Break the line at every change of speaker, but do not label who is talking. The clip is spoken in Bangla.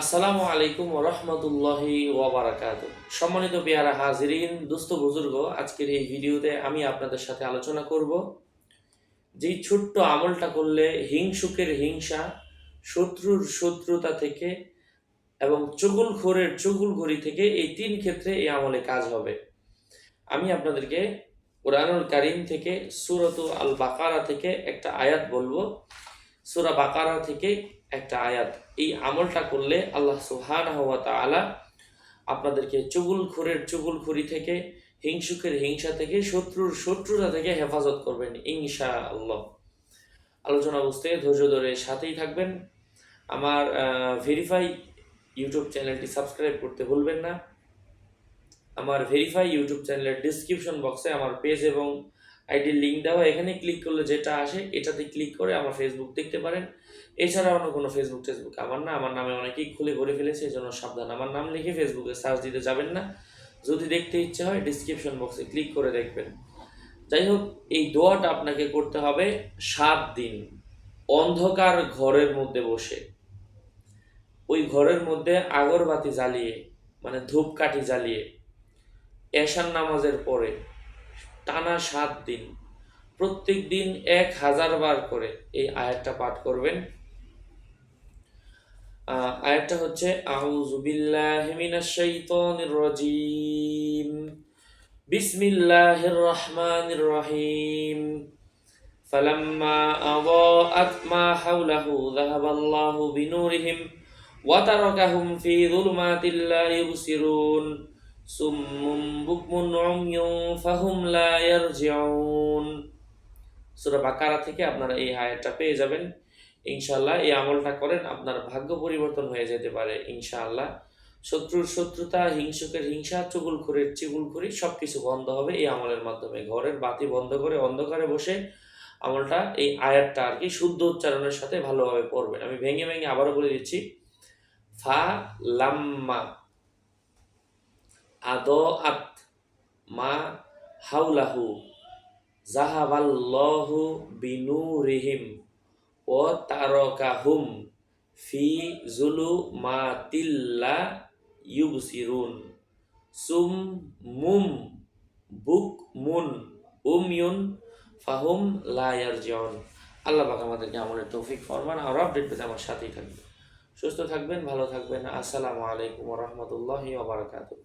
আসসালামু আলাইকুম রহমতুল্লাহি ওয়াবারাকাত সম্মানিত পেয়ারা হাজিরিন দুস্থ বুজুর্গ, আজকের এই ভিডিওতে আমি আপনাদের সাথে আলোচনা করব যেই ছোট্ট আমলটা করলে হিংসুকের হিংসা, শত্রুর শত্রুতা থেকে এবং চুগুলখোরের চুগুলখড়ি থেকে এই তিন ক্ষেত্রে এই আমলে কাজ হবে। আমি আপনাদেরকে কোরআনুল কারিম থেকে সুরত আল বাকারা থেকে একটা আয়াত বলব। সুরা বাকারা থেকে একটা আয়াত। এই আমলটা করলে আল্লাহ সুবহানাহু ওয়া তাআলা আপনাদেরকে চুগুলখোরের চুগুলখড়ি থেকে, হিংসুকের হিংসা থেকে, শত্রুর শত্রুতা থেকে হেফাজত করবেন ইনশা আল্লাহ আলোচনা বুঝতে ধৈর্য ধরে সাথেই থাকবেন। আমার ভেরিফাই ইউটিউব চ্যানেলটি সাবস্ক্রাইব করতে ভুলবেন না। আমার ভেরিফাই ইউটিউব চ্যানেলের ডিসক্রিপশন বক্সে আমার পেজ এবং আইডির লিঙ্ক দেওয়া এখানে ক্লিক করলে যেটা আসে, এটাতে ক্লিক করে আমার ফেসবুক দেখতে পারেন। এছাড়া অন্য কোনো ফেসবুক টেসবুক আমার না, আমার নামে অনেকেই খুলে ভরে ফেলেছে, এই জন্য সাবধান আমার নাম লিখে ফেসবুকে সার্চ দিতে যাবেন না। যদি দেখতে ইচ্ছে হয় ডিসক্রিপশন বক্সে ক্লিক করে দেখবেন। যাই হোক, এই দোয়াটা আপনাকে করতে হবে সাত দিন, অন্ধকার ঘরের মধ্যে বসে। ওই ঘরের মধ্যে আগরবাতি জ্বালিয়ে মানে ধূপকাঠি জ্বালিয়ে এশান নামাজের পরে টানা সাত দিন প্রত্যেক দিন এক হাজার বার করে এই আয়াতটা পাঠ করবেন আহ, আয়াতটা হচ্ছে আউযু বিল্লাহি মিনাশ শাইতানির রাজিম বিসমিল্লাহির রহমানির রহিম فلما أضاءت ما حوله ذهب الله بنورهم وتركهم في ظلمات لا يبصرون সুম্মুম ফাহুম লা ইয়ারজিউন সূরা বাকারা থেকে আপনারা এই আয়াতটা পেয়ে যাবেন। ইনশাল্লাহ এই আমলটা করেন, আপনার ভাগ্য পরিবর্তন হয়ে যেতে পারে ইনশাআল্লাহ। শত্রুর শত্রুতা, হিংসকের হিংসা, চুগুলখুরির চিগুলখুরি সব কিছু বন্ধ হবে এই আমলের মাধ্যমে। ঘরের বাতি বন্ধ করে অন্ধকারে বসে আমলটা, এই আয়াতটা আর কি শুদ্ধ উচ্চারণের সাথে ভালোভাবে পড়বেন। আমি ভেঙে ভেঙে আবারও বলে দিচ্ছি। ফা লাম্মা আদ আত মা হাউলাহু জাহাবাল্লাহু বিনুরিহিম ও তারকাহুম ফি জুলু মাতিল্লা ইউবসিরুন। সুম মুম বুক মুন উময়ুন ফাহুম লা ইয়ারজিউন। আল্লাহ পাক আমাদেরকে আমলের তৌফিক ফরমান আর আপডেট পেতে আমার সাথেই থাকবে সুস্থ থাকবেন, ভালো থাকবেন। আসসালামু আলাইকুম রাহমাতুল্লাহি ওয়া বারাকাতুহু।